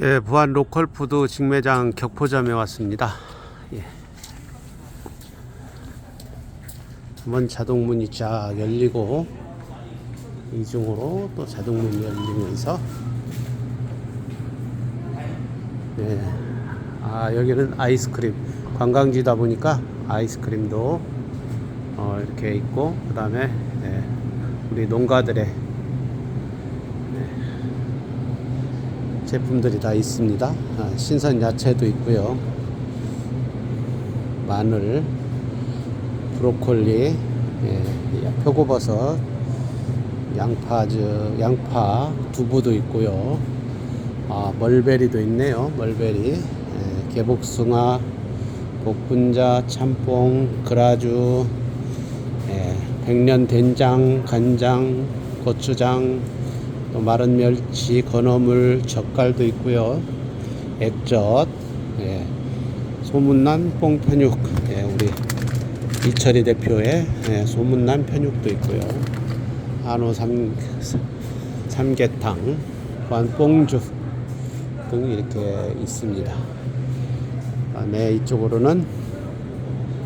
예, 부안 로컬푸드 직매장 격포점에 왔습니다. 예. 한번 자동문이 쫙 열리고 이중으로 또 자동문이 열리면서 네. 아 여기는 아이스크림 관광지다 보니까 아이스크림도 어, 이렇게 있고 그 다음에 네. 우리 농가들의 네. 제품들이 다 있습니다. 아, 신선 야채도 있고요. 마늘, 브로콜리, 예, 표고버섯, 양파, 저, 양파, 두부도 있고요. 아, 멀베리도 있네요. 멀베리, 예, 개복숭아, 복분자, 참뽕, 그라주, 예, 백년 된장, 간장, 고추장, 또 마른 멸치, 건어물, 젓갈도 있고요. 액젓, 예, 소문난 뽕편육, 예, 우리 이철희 대표의 예, 소문난 편육도 있고요. 한우 삼, 삼계탕, 관뽕죽 등 이렇게 있습니다. 그다음에 이쪽으로는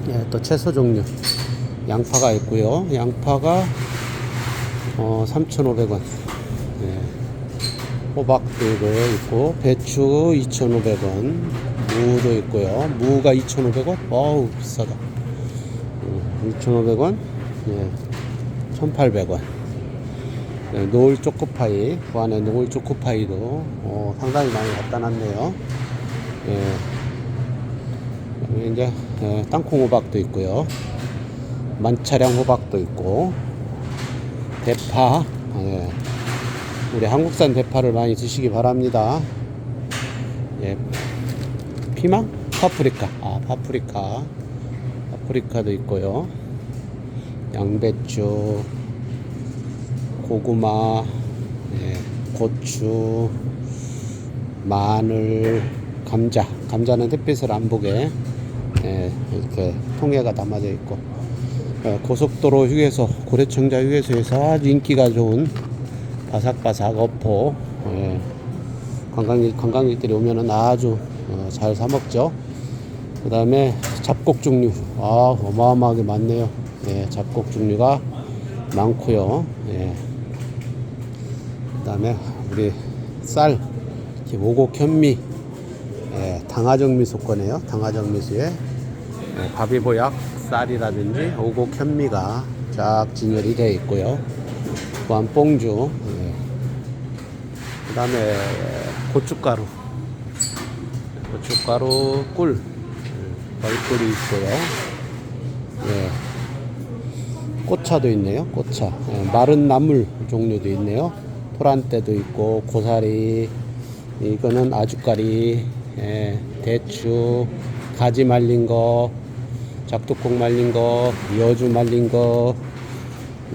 예, 또 채소 종류 양파가 있고요. 양파가 어, 3,500원. 예. 호박도 이거 있고 배추 2,500원. 무도 있고요. 무가 2,500원. 어우 비싸다. 음, 2,500원. 예. 1,800원. 네, 노을 초코파이, 그 안에 노을 초코파이도 어, 상당히 많이 갖다 놨네요. 예. 이제 예, 땅콩 호박도 있고요. 만차량 호박도 있고, 대파, 예. 우리 한국산 대파를 많이 드시기 바랍니다. 예. 피망? 파프리카. 아, 파프리카. 파프리카도 있고요. 양배추, 고구마, 예, 고추, 마늘, 감자. 감자는 햇빛을 안 보게 예, 이렇게 통에가 담아져 있고 예, 고속도로 휴게소, 고래청자 휴게소에서 아주 인기가 좋은 바삭바삭 어포 예, 관광객, 관광객들이 오면은 아주 어, 잘 사먹죠. 그 다음에 잡곡 종류 아 어마어마하게 많네요. 예, 잡곡 종류가 많고요. 예. 그 다음에 우리 쌀 오곡 현미 예, 당화정 미소 거네요. 당화정 미소에 예, 바비보약 쌀이라든지 오곡 현미가 쫙 진열이 되어 있고요. 또한 뽕주 예. 그 다음에 고춧가루 고춧가루 꿀 예, 벌꿀이 있고요. 예. 꽃차도 있네요. 꽃차. 예, 마른 나물 종류도 있네요. 토란대도 있고 고사리 이거는 아주까리 예, 대추 가지 말린 거 작두콩 말린 거 여주 말린 거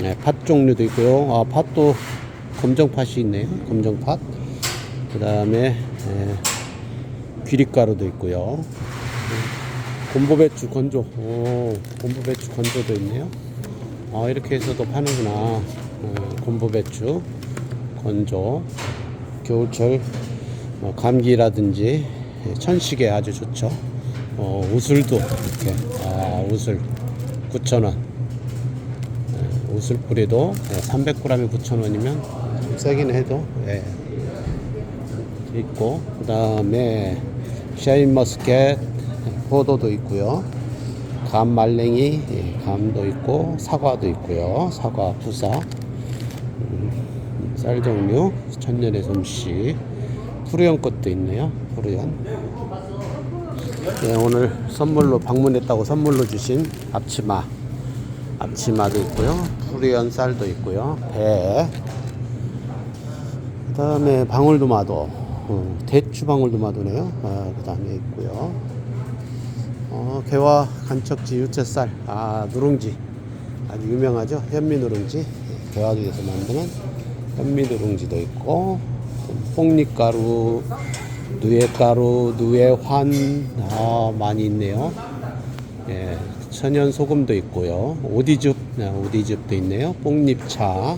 예, 팥 종류도 있고요. 아 팥도 검정팥이 있네요. 검정팥. 그 다음에 예, 귀리가루도 있고요. 곰보배추 건조. 오, 곰보배추 건조도 있네요. 아, 이렇게 해서도 파는구나. 어, 곰보배추, 건조, 겨울철 뭐 감기라든지 예, 천식에 아주 좋죠. 어, 우슬도 이렇게 아, 우슬 9,000원. 예, 우슬 뿌리도 300g에 9,000원이면 좀 세긴 해도 예. 있고 그 다음에 샤인머스켓 포도도 있고요. 감 말랭이 예, 감도 있고 사과도 있고요. 사과 부사 음, 쌀 종류 천년의 솜씨 푸르연 것도 있네요. 푸르연 예, 오늘 선물로 방문했다고 선물로 주신 앞치마 앞치마도 있고요. 푸르연 쌀도 있고요. 배그 다음에 방울도마도 어, 대추 방울도마도네요. 아, 그 다음에 있고요. 어, 개화 간척지 유채쌀 아 누룽지. 아주 유명하죠? 현미 누룽지. 개화도에서 만드는 현미 누룽지도 있고 뽕잎가루 누에가루 누에환 아 많이 있네요. 예, 천연 소금도 있고요. 오디즙 네, 오디즙도 있네요. 뽕잎차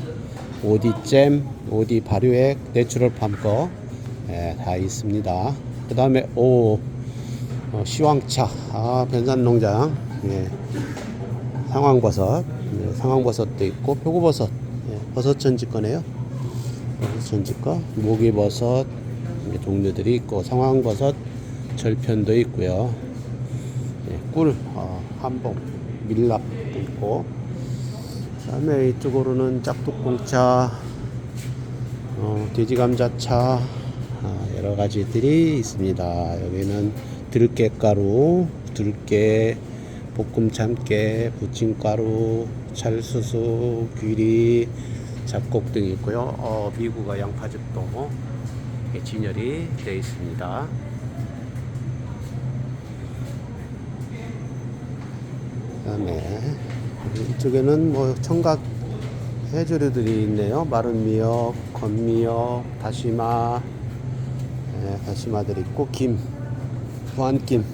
오디잼 오디 발효액 내추럴 팜거. 예, 다 있습니다. 그 다음에 오 어, 시황차. 아 변산농장. 예, 상황버섯. 예, 상황버섯도 있고 표고버섯. 예, 버섯전지 거네요. 버섯전지 거. 모기버섯 예, 종류들이 있고 상황버섯 절편도 있고요. 예, 꿀 어, 한봉 밀랍도 있고. 그 다음에 이쪽으로는 짝두공차 어, 돼지감자차 아, 여러 가지들이 있습니다. 여기는 들깨가루, 들깨, 볶음 참깨, 부침가루, 찰수수, 귀리, 잡곡 등이 있고요. 어, 미국의 양파즙도 진열이 되어 있습니다. 그다음에 이쪽에는 뭐 청각 해조류들이 있네요. 마른 미역, 건미역, 다시마, 예, 다시마들이 있고 김, 무한김,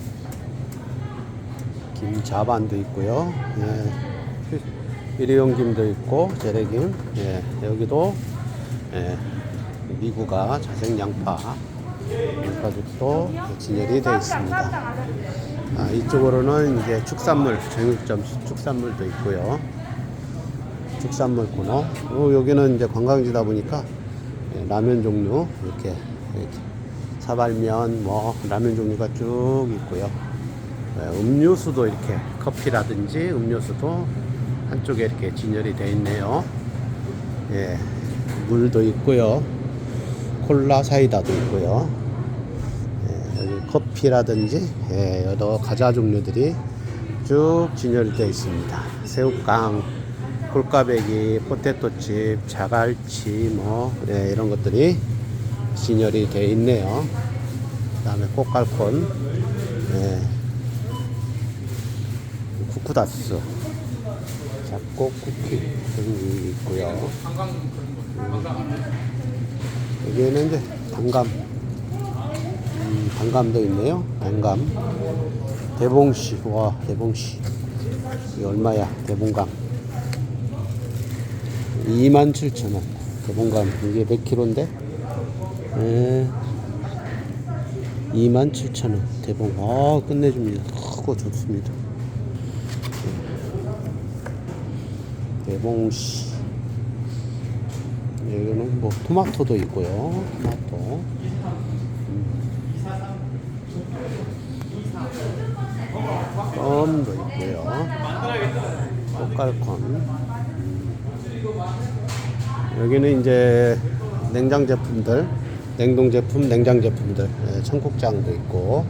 김 자반도 있고요. 예, 일회용 김도 있고 재래김. 예, 여기도 예, 미국아 자색 양파, 양파즙도 진열이 되어 있습니다. 아, 이쪽으로는 이제 축산물, 정육점 축산물도 있고요. 축산물 코너. 어, 여기는 이제 관광지다 보니까 예, 라면 종류 이렇게, 이렇게 사발면 뭐 라면 종류가 쭉 있고요. 예, 음료수도 이렇게 커피라든지 음료수도 한쪽에 이렇게 진열이 되어 있네요. 예, 물도 있고요. 콜라 사이다도 있고요. 예, 여기 커피라든지 예, 여러 과자 종류들이 쭉 진열되어 있습니다. 새우깡, 콜까베기, 포테토칩, 자갈치 뭐 예, 이런 것들이 진열이 되어 있네요. 그다음에 꽃갈콘, 예, 쿠쿠다스, 잡곡 쿠키 등이 있고요. 여기에는 이제 단감, 음, 단감도 있네요. 단감. 대봉씨, 와, 대봉씨. 이게 얼마야, 대봉감. 27,000원. 대봉감. 이게 몇 킬로인데? 예. 27,000원. 대봉. 아, 끝내줍니다. 크고 좋습니다. 대봉씨. 여기는 뭐 토마토도 있고요. 토마토. 껌도 있고요. 꽃갈콘. 음. 여기는 이제 냉장 제품들, 냉동 제품, 냉장 제품들, 예, 청국장도 있고,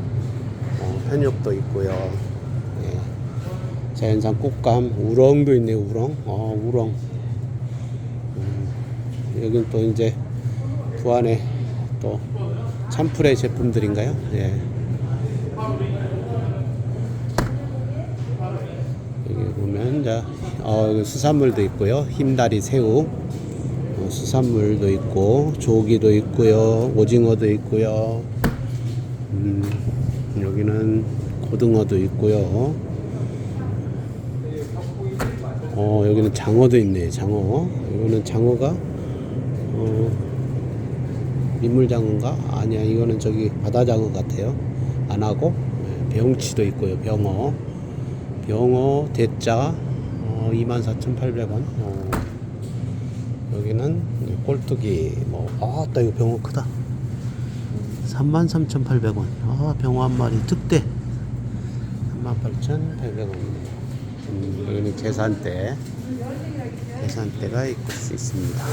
어, 편육도 있고요. 예, 자연산 꽃감, 우렁도 있네요. 우렁, 어, 우렁. 여긴 또 이제 부안에 또 참프레 제품들인가요? 예. 여기 보면 자 어, 수산물도 있고요. 흰다리 새우, 어, 수산물도 있고 조기도 있고요. 오징어도 있고요. 음, 여기는 고등어도 있고요. 어, 여기는 장어도 있네. 장어. 이거는 장어가 어, 민물장어인가? 아니야, 이거는 저기 바다장어 같아요. 안 하고 예, 병치도 있고요. 병어, 병어 대짜 어, 24,800원. 어, 여기는 꼴뚜기 뭐, 아따 이거 병어 크다. 33,800원. 아, 병어 한 마리 특대. 38,800원. 음, 여기는 계산대. 계산대가 있을 수 있습니다.